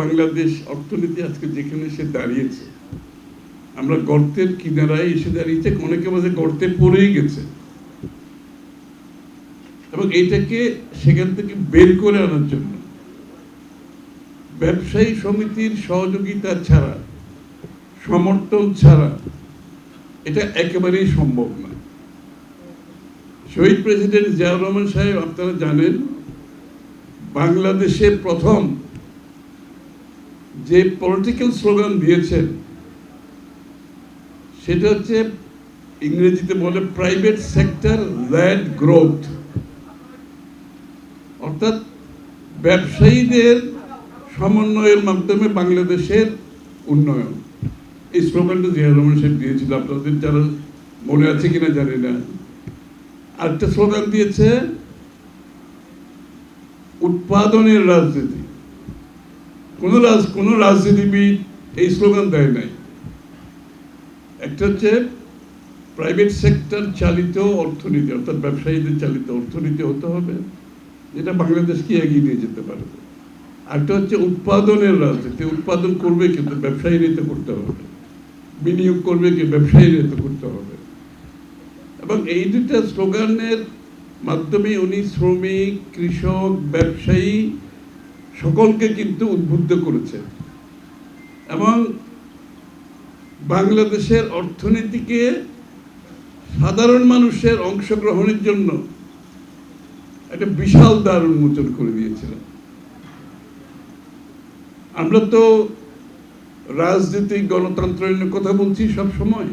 বাংলাদেশ অর্থনীতি আজকে যেখানে সে দাঁড়িয়েছে, আমরা গর্তের কিনারায় এসে দাঁড়িয়েছে, অনেকে মাঝে গর্তে পড়েই গেছে। এবং এটাকে সেখান থেকে বের করে আনার জন্য ব্যবসায়ী সমিতির সহযোগিতা ছাড়া, সমর্থন ছাড়া এটা একেবারেই সম্ভব না। শহীদ প্রেসিডেন্ট জিয়াউর রহমান সাহেব, আপনারা জানেন, বাংলাদেশে প্রথম যে পলিটিক্যাল স্লোগান দিয়েছেন, সেটা হচ্ছে ইংরেজিতে বলে প্রাইভেট সেক্টর ল্যাড গ্রোথ অর্থাৎ ব্যবসায়ীদের সমন্বয়ের মাধ্যমে বাংলাদেশের উন্নয়ন। এই স্লোগানটা জিয়া রহমান সাহেব দিয়েছিল, আপনাদের যারা মনে আছে কিনা জানি না। আরেকটা স্লোগান দিয়েছে, উৎপাদনের রাজনীতি। কোন রাজ, কোন রাজনীতিবিদ এই স্লোগান দেয় নাই। একটা হচ্ছে প্রাইভেট সেক্টর চালিত অর্থনীতি, অর্থাৎ ব্যবসায়ীদের চালিত অর্থনীতি হতে হবে, যেটা বাংলাদেশকে এগিয়ে নিয়ে যেতে পারবে আরেকটা হচ্ছে উৎপাদনের রাজনীতি, উৎপাদন করবে কিন্তু ব্যবসায়ী নিতে করতে হবে, বিনিয়োগ করবে কি ব্যবসায়ী নিতে করতে হবে। এবং এই দুটা স্লোগানের মাধ্যমে উনি শ্রমিক, কৃষক, ব্যবসায়ী সকলকে কিন্তু উদ্বুদ্ধ করেছেন এবং বাংলাদেশের অর্থনীতিকে সাধারণ মানুষের অংশগ্রহণের জন্য একটা বিশাল দ্বার উন্মোচন করে দিয়েছিলেন আমরা তো রাজনীতিক গণতন্ত্রের কথা বলছি সব সময়।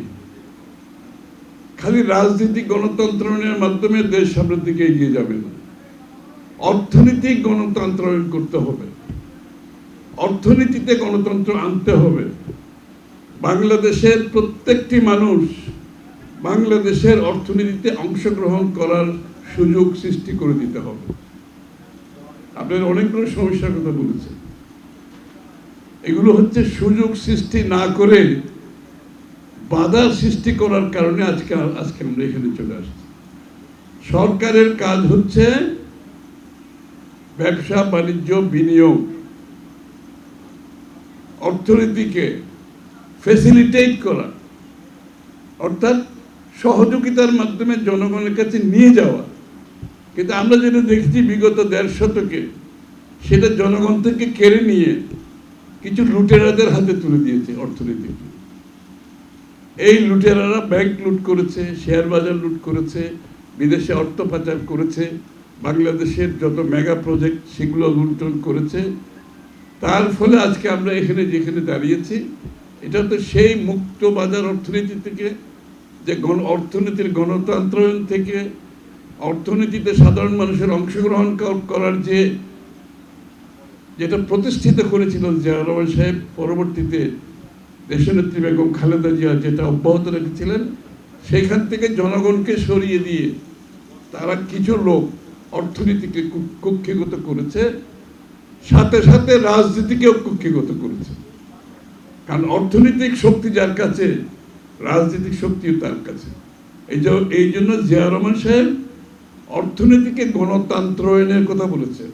খালি রাজনীতিক গণতন্ত্রের মাধ্যমে দেশ সামনের দিকে এগিয়ে যাবে না। অর্থনৈতিক গণতন্ত্র করতে হবে। অর্থনীতিতে গণতন্ত্র আনতে হবে। বাংলাদেশের প্রত্যেকটি মানুষ বাংলাদেশের অর্থনীতিতে অংশগ্রহণ করার সুযোগ সৃষ্টি করে দিতে হবে। আপনার অনেকগুলো সমস্যার কথা বলেছেন। এগুলো হচ্ছে সুযোগ সৃষ্টি না করে বাধা সৃষ্টি করার কারণে আজকে আজকে আমরা এখানে চলে আসছি। সরকারের কাজ হচ্ছে ব্যবসা, বাণিজ্য, বিনিয়োগ অর্থনীতিকে ফেসিলিটেট করা, অর্থাৎ সহযোগিতার মাধ্যমে জনগণের কাছে নিয়ে যাওয়া। কিন্তু আমরা যেটা দেখছি বিগত দেড় শতকে, সেটা জনগণ থেকে কেড়ে নিয়ে কিছু লুটেরাদের হাতে তুলে দিয়েছে অর্থনীতিকে। এই লুটেরারা ব্যাংক লুট করেছে শেয়ার বাজার লুট করেছে, বিদেশে অর্থ পাচার করেছে। বাংলাদেশের যত মেগা প্রজেক্ট সেগুলো লুণ্ঠন করেছে, তার ফলে আজকে আমরা এখানে যেখানে দাঁড়িয়েছি, এটা তো সেই মুক্ত বাজার অর্থনীতি থেকে, যে গণ, অর্থনীতির গণতন্ত্রায়ন থেকে, অর্থনীতিতে সাধারণ মানুষের অংশগ্রহণ করার যে, যেটা প্রতিষ্ঠিত করেছিল জিয়া রহমান সাহেব, পরবর্তীতে দেশনেত্রী বেগম খালেদা জিয়া যেটা অব্যাহত রেখেছিলেন সেখান থেকে জনগণকে সরিয়ে দিয়ে তারা কিছু লোক অর্থনীতিকে কুক্ষিগত করেছে, সাথে সাথে রাজনীতিকেও কুক্ষিগত করেছে। কারণ অর্থনৈতিক শক্তি যার কাছে, রাজনৈতিক শক্তিও তার কাছে। এই এই জন্য জিয়া রহমান সাহেব অর্থনীতিকে গণতন্ত্রায়নের কথা বলেছেন।